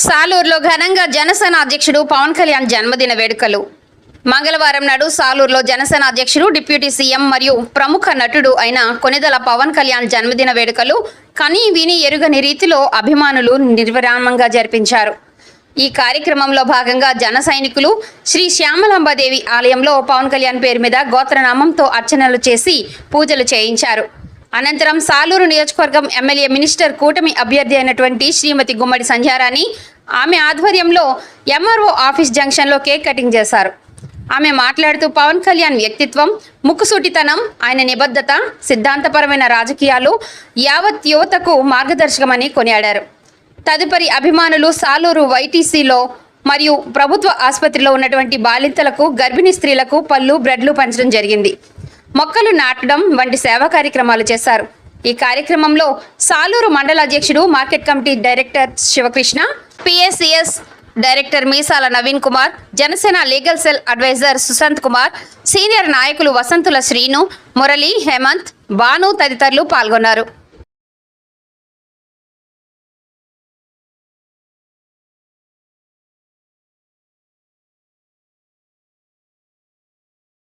సాలూరులో ఘనంగా జనసేన అధ్యక్షుడు పవన్ కళ్యాణ్ జన్మదిన వేడుకలు. మంగళవారం నాడు సాలూరులో జనసేన అధ్యక్షుడు డిప్యూటీ సీఎం మరియు ప్రముఖ నటుడు అయిన కొనిదల పవన్ కళ్యాణ్ జన్మదిన వేడుకలు కనీ విని ఎరుగని రీతిలో అభిమానులు నిర్విరామంగా జరిపించారు. ఈ కార్యక్రమంలో భాగంగా జన సైనికులు శ్రీ శ్యామలాంబాదేవి ఆలయంలో పవన్ కళ్యాణ్ పేరు మీద గోత్రనామంతో అర్చనలు చేసి పూజలు చేయించారు. అనంతరం సాలూరు నియోజకవర్గం ఎమ్మెల్యే మినిస్టర్ కూటమి అభ్యర్థి అయినటువంటి శ్రీమతి గుమ్మడి సంధ్యారాణి ఆమె ఆధ్వర్యంలో ఎంఆర్ఓ ఆఫీస్ జంక్షన్లో కేక్ కటింగ్ చేశారు. ఆమె మాట్లాడుతూ పవన్ కళ్యాణ్ వ్యక్తిత్వం ముక్కుసూటితనం ఆయన నిబద్ధత సిద్ధాంతపరమైన రాజకీయాలు యావత్ యువతకు మార్గదర్శకమని కొనియాడారు. తదుపరి అభిమానులు సాలూరు వైటీసీలో మరియు ప్రభుత్వ ఆసుపత్రిలో ఉన్నటువంటి బాలింతలకు గర్భిణీ స్త్రీలకు పళ్ళు బ్రెడ్లు పంచడం జరిగింది. మొక్కలు నాటడం వంటి సేవా కార్యక్రమాలు చేశారు. ఈ కార్యక్రమంలో సాలూరు మండల అధ్యక్షుడు market committee director Sivakrishna PSCS director Meesala Naveen Kumar Janasena legal cell advisor Sushant Kumar senior నాయకులు వసంతుల శ్రీను మురళి హేమంత్ భాను తదితరులు పాల్గొన్నారు.